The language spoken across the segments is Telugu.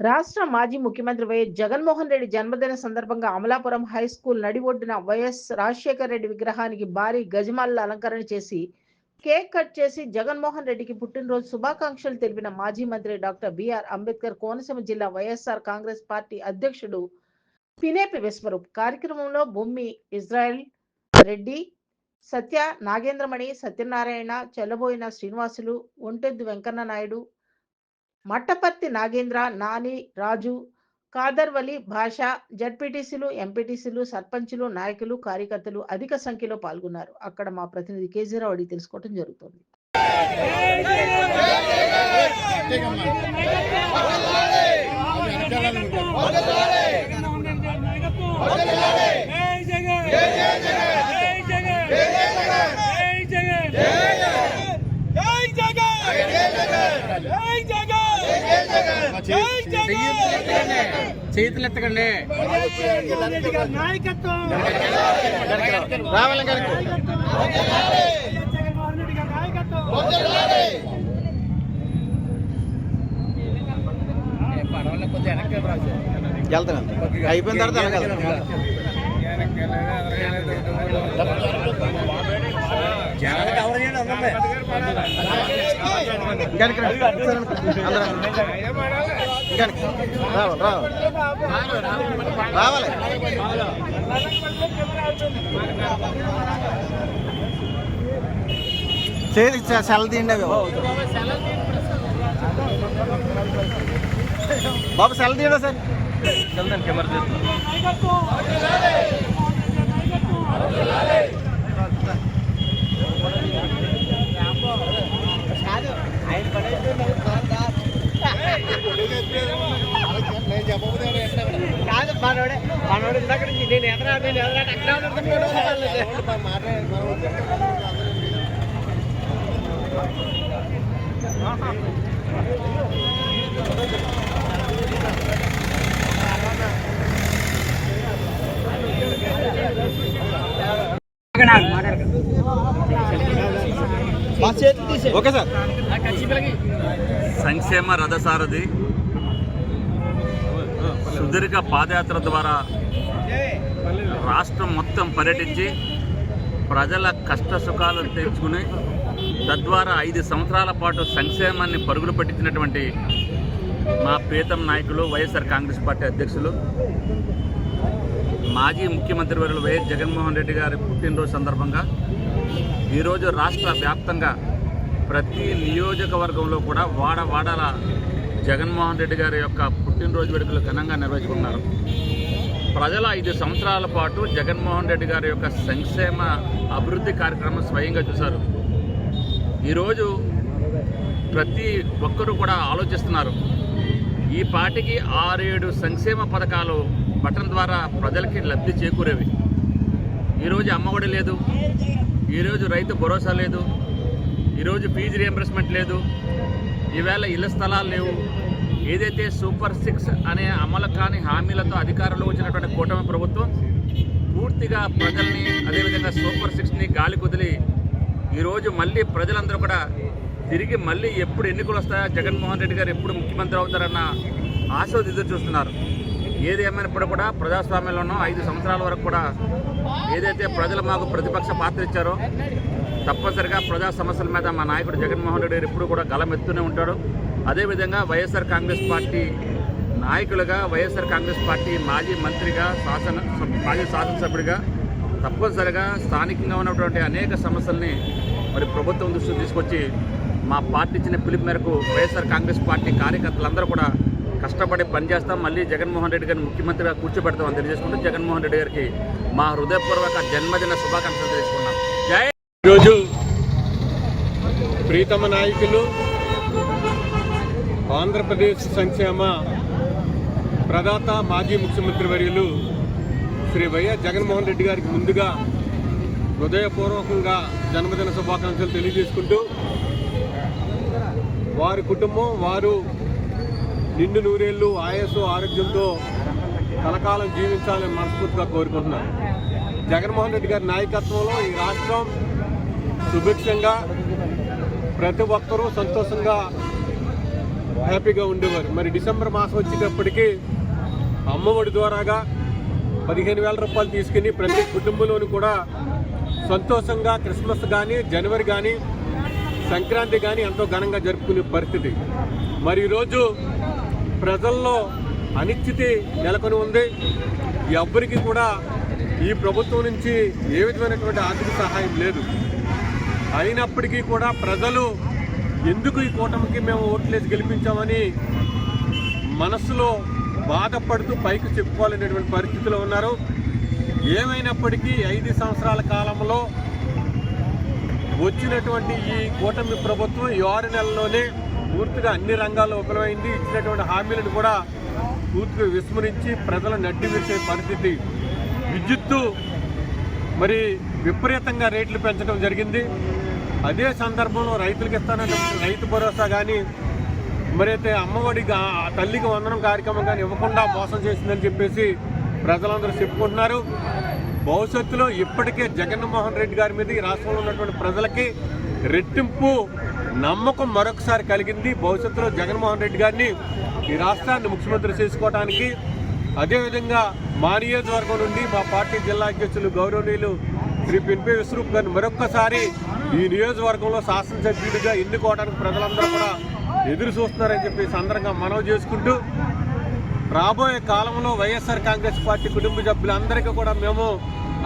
రాష్ట్ర మాజీ ముఖ్యమంత్రి వైఎస్ జగన్మోహన్ రెడ్డి జన్మదిన సందర్భంగా అమలాపురం హై స్కూల్ నడి ఒడ్డున వైఎస్ రాజశేఖర రెడ్డి విగ్రహానికి భారీ గజమాల అలంకరణ చేసి కేక్ కట్ చేసి జగన్మోహన్ రెడ్డికి పుట్టినరోజు శుభాకాంక్షలు తెలిపిన మాజీ మంత్రి డాక్టర్ బిఆర్ అంబేద్కర్ కోనసీమ జిల్లా వైఎస్ఆర్ కాంగ్రెస్ పార్టీ అధ్యక్షుడు పినేపి విశ్వరూప్. కార్యక్రమంలో భూమి ఇజ్రాయెల్ రెడ్డి సత్య నాగేంద్రమణి సత్యనారాయణ చెల్లబోయిన శ్రీనివాసులు ఒంటెద్దు వెంకన్న నాయుడు మట్టపర్తి నాగేంద్ర నాని రాజు కాదర్వలి భాష జడ్పీటీసీలు ఎంపీటీసీలు సర్పంచులు నాయకులు కార్యకర్తలు అధిక సంఖ్యలో పాల్గొన్నారు అక్కడ మా ప్రతినిధి కేజీరావు అడిగి తెలుసుకోవడం జరుగుతుంది జై జగన్ జై జగన్ జై జగన్ జై జగన్ జై జగన్ జై జగన్ చేతులు ఎత్తకండి నాయకత్వం రావాలి వెళ్తాను. అయిపోయిన తర్వాత వెళ్ళగలం రావాలి చేతి సెల్ తీయండి అవి బాబు సెల్ తీయండి సార్ కెమెరా కాదు మనోడే మనోడు ఇందాక నుంచి నేను ఎదరా నేను ఎదరా అక్కడ ఓకే సార్. సంక్షేమ రథసారథి. సుదీర్ఘ పాదయాత్ర ద్వారా రాష్ట్రం మొత్తం పర్యటించి ప్రజల కష్ట సుఖాలు తెచ్చుకుని తద్వారా ఐదు సంవత్సరాల పాటు సంక్షేమాన్ని పరుగులు పెట్టించినటువంటి మా ప్రీతం నాయకులు వైఎస్ఆర్ కాంగ్రెస్ పార్టీ అధ్యక్షులు మాజీ ముఖ్యమంత్రి వర్యులు వైఎస్ జగన్మోహన్ రెడ్డి గారి పుట్టినరోజు సందర్భంగా ఈరోజు రాష్ట్ర వ్యాప్తంగా ప్రతి నియోజకవర్గంలో కూడా వాడ వాడల జగన్మోహన్ రెడ్డి గారి యొక్క పుట్టినరోజు వేడుకలు ఘనంగా నిర్వహించుకున్నారు ప్రజల ఐదు సంవత్సరాల పాటు జగన్మోహన్ రెడ్డి గారి యొక్క సంక్షేమ అభివృద్ధి కార్యక్రమం స్వయంగా చూశారు. ఈరోజు ప్రతి ఒక్కరూ కూడా ఆలోచిస్తున్నారు. ఈ పార్టీకి ఆరేడు సంక్షేమ పథకాలు బటన్ ద్వారా ప్రజలకి లబ్ధి చేకూరేవి. ఈరోజు అమ్మఒడి లేదు. ఈరోజు రైతు భరోసా లేదు ఈరోజు ఫీజు రియంబర్స్మెంట్ లేదు ఈవేళ ఇళ్ళ స్థలాలు లేవు. ఏదైతే సూపర్ సిక్స్ అనే అమలు కాని హామీలతో అధికారంలో వచ్చినటువంటి కూటమి ప్రభుత్వం పూర్తిగా ప్రజల్ని అదేవిధంగా సూపర్ సిక్స్ని గాలి కుదిలి ఈరోజు మళ్ళీ ప్రజలందరూ కూడా తిరిగి మళ్ళీ ఎప్పుడు ఎన్నికలు వస్తాయా? జగన్మోహన్ రెడ్డి గారు ఎప్పుడు ముఖ్యమంత్రి అవుతారన్న ఆశతో ఎదురు చూస్తున్నారు. ఏది ఏమైనప్పుడు కూడా ప్రజాస్వామ్యంలోనూ ఐదు సంవత్సరాల వరకు కూడా ఏదైతే ప్రజలు మాకు ప్రతిపక్ష పాత్ర ఇచ్చారో తప్పనిసరిగా ప్రజా సమస్యల మీద మా నాయకుడు జగన్మోహన్ రెడ్డి గారు ఎప్పుడు కూడా గలం ఎత్తునే ఉంటాడు. అదేవిధంగా వైఎస్ఆర్ కాంగ్రెస్ పార్టీ నాయకులుగా వైఎస్ఆర్ కాంగ్రెస్ పార్టీ మాజీ మంత్రిగా శాసన మాజీ శాసనసభ్యుడిగా తప్పనిసరిగా స్థానికంగా ఉన్నటువంటి అనేక సమస్యల్ని మరి ప్రభుత్వం దృష్టికి తీసుకొచ్చి మా పార్టీ ఇచ్చిన పిలుపు మేరకు వైఎస్ఆర్ కాంగ్రెస్ పార్టీ కార్యకర్తలందరూ కూడా కష్టపడి పనిచేస్తాం. మళ్ళీ జగన్మోహన్ రెడ్డి గారిని ముఖ్యమంత్రిగా కూర్చోబెడతామని తెలియజేసుకుంటూ జగన్మోహన్ రెడ్డి గారికి మా హృదయపూర్వక జన్మదిన శుభాకాంక్షలు తెలుసుకున్నాం జై ఈరోజు ప్రీతమ నాయకులు ఆంధ్రప్రదేశ్ సంక్షేమ ప్రదాత మాజీ ముఖ్యమంత్రి వర్యులు శ్రీ వైఎస్ జగన్మోహన్ రెడ్డి గారికి ముందుగా హృదయపూర్వకంగా జన్మదిన శుభాకాంక్షలు తెలియజేసుకుంటూ వారి కుటుంబం వారు నిండు నూరేళ్ళు ఆయాసు ఆరోగ్యంతో కలకాలం జీవించాలని మనస్ఫూర్తిగా కోరుకుంటున్నాను. జగన్మోహన్ రెడ్డి గారి నాయకత్వంలో ఈ రాష్ట్రం సుభిక్షంగా ప్రతి ఒక్కరూ సంతోషంగా హ్యాపీగా ఉండేవారు. మరి డిసెంబర్ మాసం వచ్చేటప్పటికి అమ్మఒడి ద్వారాగా పదిహేను వేల రూపాయలు తీసుకుని ప్రతి కుటుంబంలోని కూడా సంతోషంగా క్రిస్మస్ కానీ జనవరి కానీ సంక్రాంతి కానీ ఎంతో ఘనంగా జరుపుకునే పరిస్థితి. మరి ఈరోజు ప్రజల్లో అనిశ్చితి నెలకొని ఉంది. ఎవ్వరికి కూడా ఈ ప్రభుత్వం నుంచి ఏ విధమైనటువంటి ఆర్థిక సహాయం లేదు. అయినప్పటికీ కూడా ప్రజలు ఎందుకు ఈ కూటమికి మేము ఓట్లేసి గెలిపించామని మనసులో బాధపడుతూ పైకి చెప్పుకోవాలనేటువంటి పరిస్థితిలో ఉన్నారు. ఏమైనప్పటికీ ఐదు సంవత్సరాల కాలంలో వచ్చినటువంటి ఈ కూటమి ప్రభుత్వం ఈ ఆరు నెలల్లోనే పూర్తిగా అన్ని రంగాల్లో విఫలమైంది ఇచ్చినటువంటి హామీలను కూడా పూర్తిగా విస్మరించి ప్రజలు నడ్డి విరిసే పరిస్థితి. విద్యుత్తు మరి విపరీతంగా రేట్లు పెంచడం జరిగింది. అదే సందర్భంలో రైతులకు ఇస్తానన్న రైతు భరోసా కానీ మరి అయితే అమ్మఒడి తల్లికి వందనం కార్యక్రమం కానీ ఇవ్వకుండా మోసం చేసిందని చెప్పేసి ప్రజలందరూ చెప్పుకుంటున్నారు. భవిష్యత్తులో ఇప్పటికే జగన్మోహన్ రెడ్డి గారి మీద ఈ రాష్ట్రంలో ఉన్నటువంటి ప్రజలకి రెట్టింపు నమ్మకం మరొకసారి కలిగింది. భవిష్యత్తులో జగన్మోహన్ రెడ్డి గారిని ఈ రాష్ట్రాన్ని ముఖ్యమంత్రి చేసుకోవడానికి అదేవిధంగా మా నియోజకవర్గం నుండి మా పార్టీ జిల్లా అధ్యక్షులు గౌరవనీయులు శ్రీ పిన్పే విశ్వరూప్ గారిని మరొక్కసారి ఈ నియోజకవర్గంలో శాసనసభ్యుడిగా ఎన్నుకోవడానికి ప్రజలందరూ కూడా ఎదురు చూస్తున్నారని చెప్పి ఈ సందర్భంగా మనవి చేసుకుంటూ రాబోయే కాలంలో వైఎస్ఆర్ కాంగ్రెస్ పార్టీ కుటుంబ సభ్యులందరికీ కూడా మేము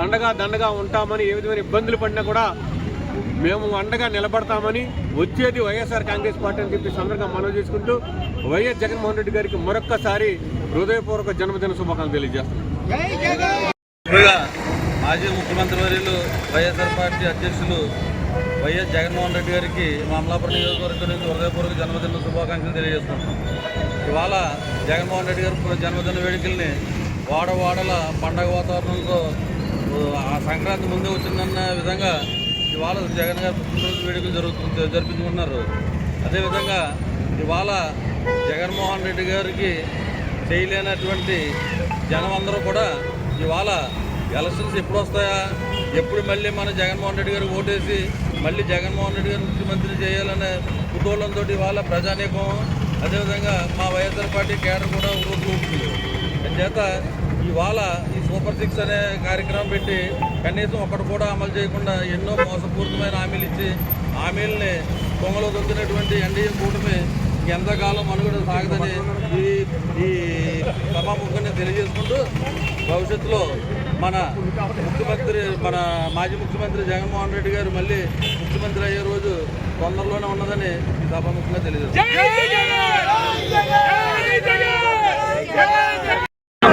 అండగా దండగా ఉంటామని ఏ విధమైన ఇబ్బందులు పడినా కూడా మేము అండగా నిలబడతామని వచ్చేది వైఎస్ఆర్ కాంగ్రెస్ పార్టీ అని చెప్పి సందర్భంగా మనవి చేసుకుంటూ వైఎస్ జగన్మోహన్ రెడ్డి గారికి మరొక్కసారి హృదయపూర్వక జన్మదిన శుభాకాంక్షలు తెలియజేస్తున్నాం. మాజీ ముఖ్యమంత్రి వర్యులు వైఎస్ఆర్ పార్టీ అధ్యక్షులు వైఎస్ జగన్మోహన్ రెడ్డి గారికి మా అమలాపురం నియోజకవర్గం నుంచి హృదయపూర్వక జన్మదిన శుభాకాంక్షలు తెలియజేస్తున్నాం. ఇవాళ జగన్మోహన్ రెడ్డి గారి జన్మదిన వేడుకల్ని వాడవాడల పండగ వాతావరణంతో ఆ సంక్రాంతి ముందే వచ్చిందన్న విధంగా ఇవాళ జగన్ గారి పుట్టినరోజు వేడుకలు జరుగుతుంది జరిపించుకుంటున్నారు. అదేవిధంగా ఇవాళ జగన్మోహన్ రెడ్డి గారికి చేయలేనటువంటి జనం అందరూ కూడా ఇవాళ ఎలక్షన్స్ ఎప్పుడు వస్తాయా ఎప్పుడు మళ్ళీ మన జగన్మోహన్ రెడ్డి గారికి ఓటేసి మళ్ళీ జగన్మోహన్ రెడ్డి గారు ముఖ్యమంత్రి చేయాలనే కుటుంబంతో ఇవాళ ప్రజానీకం అదేవిధంగా మా వైఎస్ఆర్ పార్టీ కేడర్ కూడా రోజు ఉంటుంది చేత ఇవాళ ఈ సూపర్ సిక్స్ అనే కార్యక్రమం పెట్టి కనీసం ఒకటి కూడా అమలు చేయకుండా ఎన్నో మోసపూరితమైన హామీలు ఇచ్చి హామీలని పొంగలో దొక్కినటువంటి ఎన్డీఏ కూటమి ఎంతకాలం మనుగడ సాగదని ఈ ఈ సభాముఖంగా తెలియజేసుకుంటూ భవిష్యత్తులో మన ముఖ్యమంత్రి మన మాజీ ముఖ్యమంత్రి జగన్మోహన్ రెడ్డి గారు మళ్ళీ ముఖ్యమంత్రి అయ్యే రోజు తొందరలోనే ఉన్నదని ఈ సభాముఖంగా తెలియజేస్తారు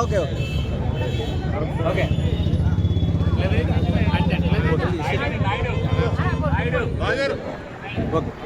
ఓకే ఓకే. ఓకే. లేడీస్